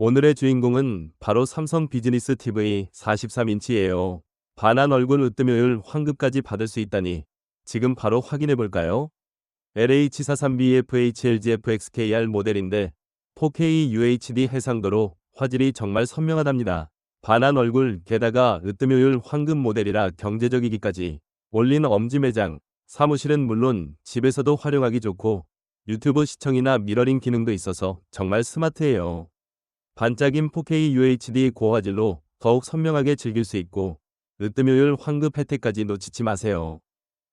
오늘의 주인공은 바로 삼성 비즈니스 TV 43인치예요. 반한 얼굴 으뜸효율 환급까지 받을 수 있다니 지금 바로 확인해 볼까요? LH43BFHLGFXKR 모델인데 4K UHD 해상도로 화질이 정말 선명하답니다. 반한 얼굴 게다가 으뜸효율 황금 모델이라 경제적이기까지 올린 엄지 매장 사무실은 물론 집에서도 활용하기 좋고 유튜브 시청이나 미러링 기능도 있어서 정말 스마트해요. 반짝임 4K UHD 고화질로 더욱 선명하게 즐길 수 있고 으뜸효율 환급 혜택까지 놓치지 마세요.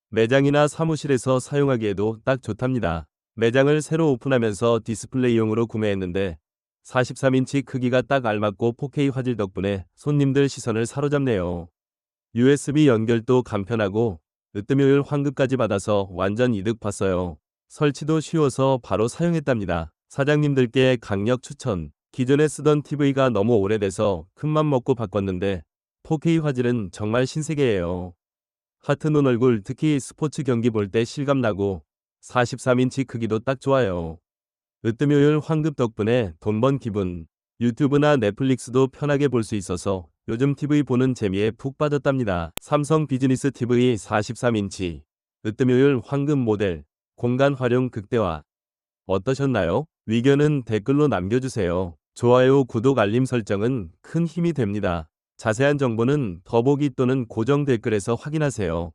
매장이나 사무실에서 사용하기에도 딱 좋답니다. 매장을 새로 오픈하면서 디스플레이용으로 구매했는데 43인치 크기가 딱 알맞고 4K 화질 덕분에 손님들 시선을 사로잡네요. USB 연결도 간편하고 으뜸효율 환급까지 받아서 완전 이득 봤어요. 설치도 쉬워서 바로 사용했답니다. 사장님들께 강력 추천. 기존에 쓰던 TV가 너무 오래돼서 큰맘 먹고 바꿨는데 4K 화질은 정말 신세계예요. 하트 눈 얼굴 특히 스포츠 경기 볼 때 실감나고 43인치 크기도 딱 좋아요. 으뜸효율 환급 덕분에 돈 번 기분. 유튜브나 넷플릭스도 편하게 볼 수 있어서 요즘 TV 보는 재미에 푹 빠졌답니다. 삼성 비즈니스 TV 43인치. 으뜸효율 황금 모델. 공간 활용 극대화. 어떠셨나요? 의견은 댓글로 남겨주세요. 좋아요, 구독, 알림 설정은 큰 힘이 됩니다. 자세한 정보는 더보기 또는 고정 댓글에서 확인하세요.